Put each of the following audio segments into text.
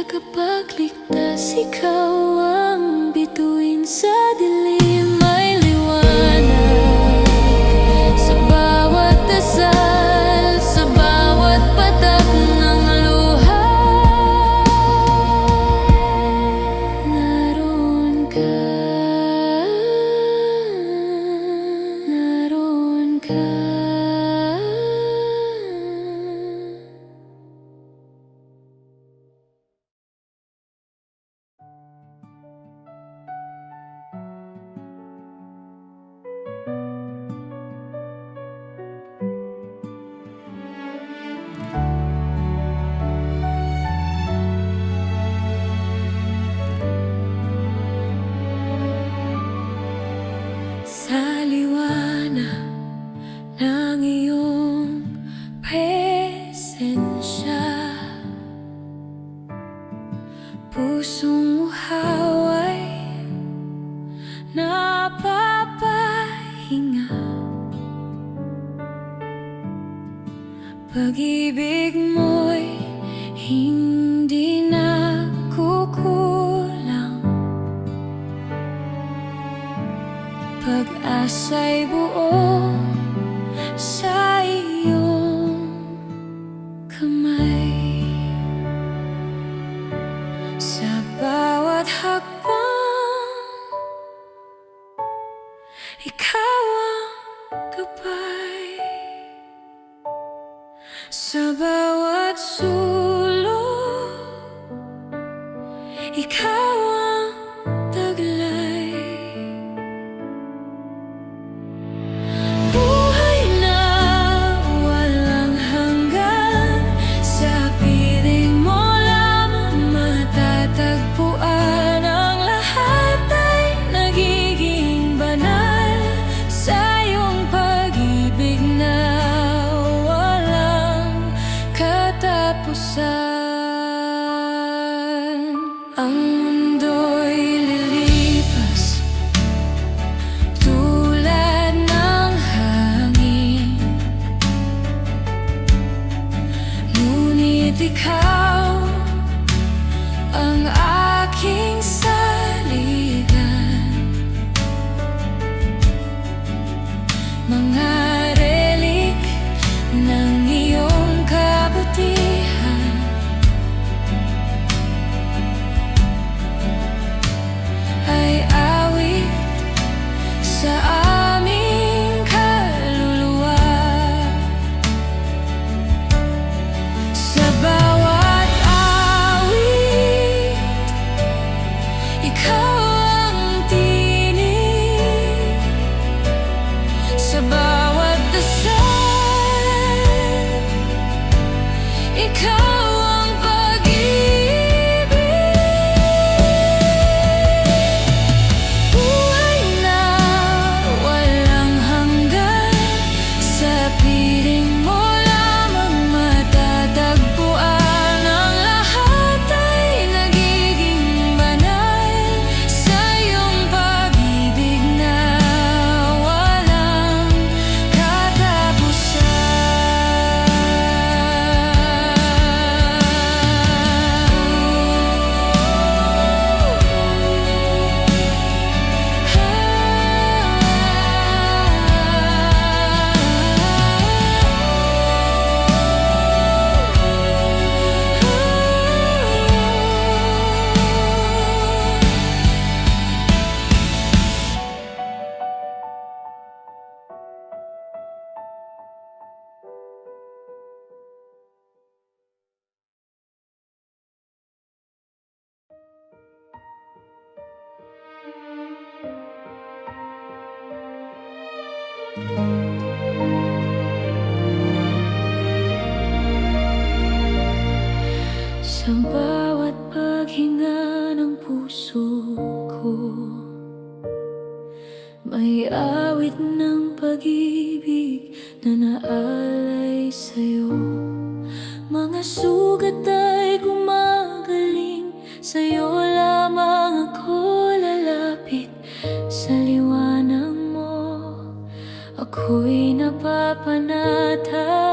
tagapagligtas Ikaw Pag-ibig mo'y hindi na kukulang. Pag-asa'y buo pag-ibig na naalay sa'yo. Mga sugat ay gumagaling Sa'yo lamang ako lalapit Sa liwanag mo. Ako'y napapanatay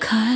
开。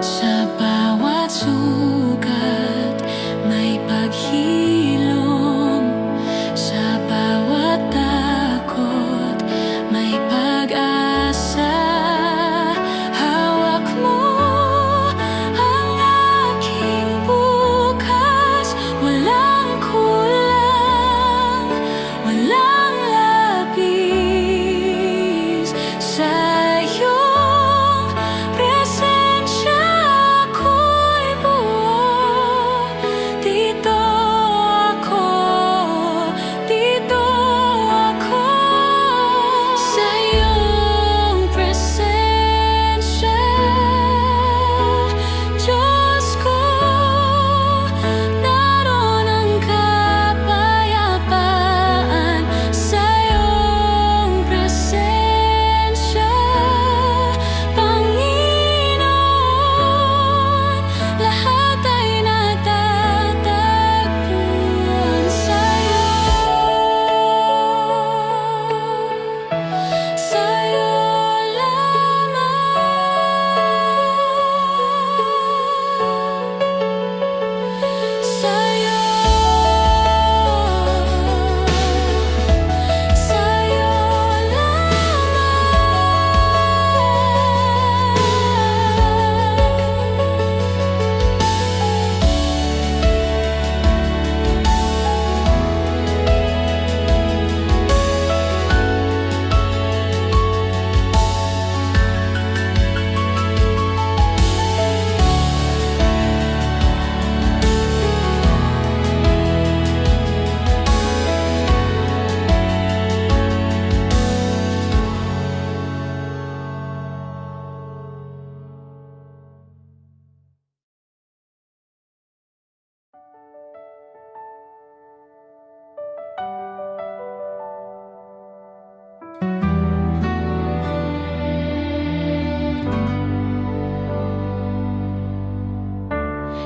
下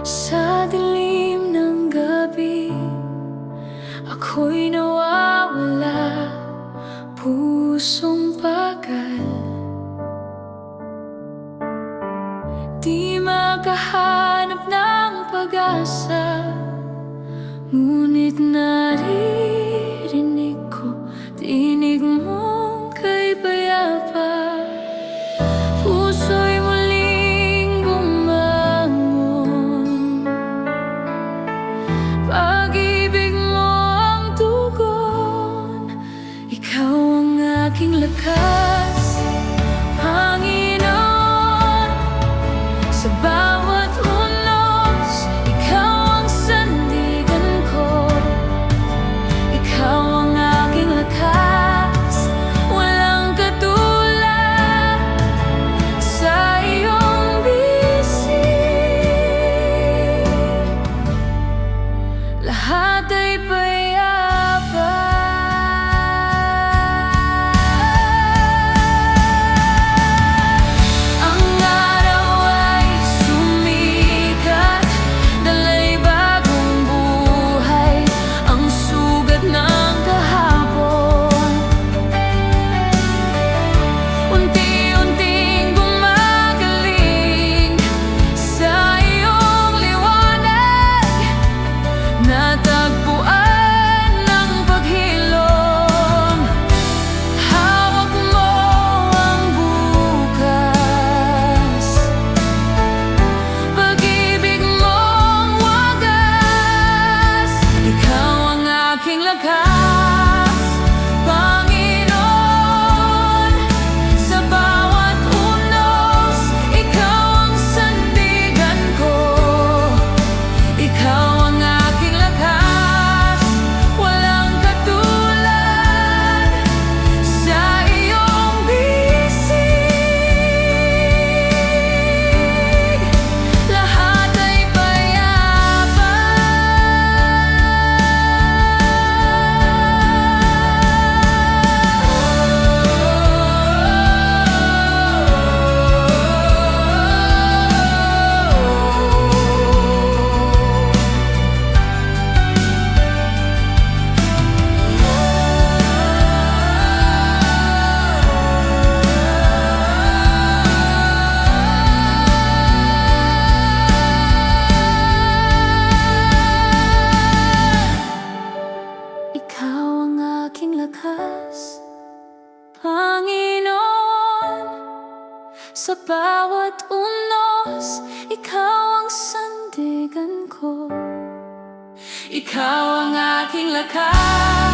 Sa dilim ng gabi Ako'y nawawala. Pusong bagal Di makahanap ng pag-asa Ngunit na Sa bawat unos, ikaw ang sandigan ko. Ikaw ang aking lakas.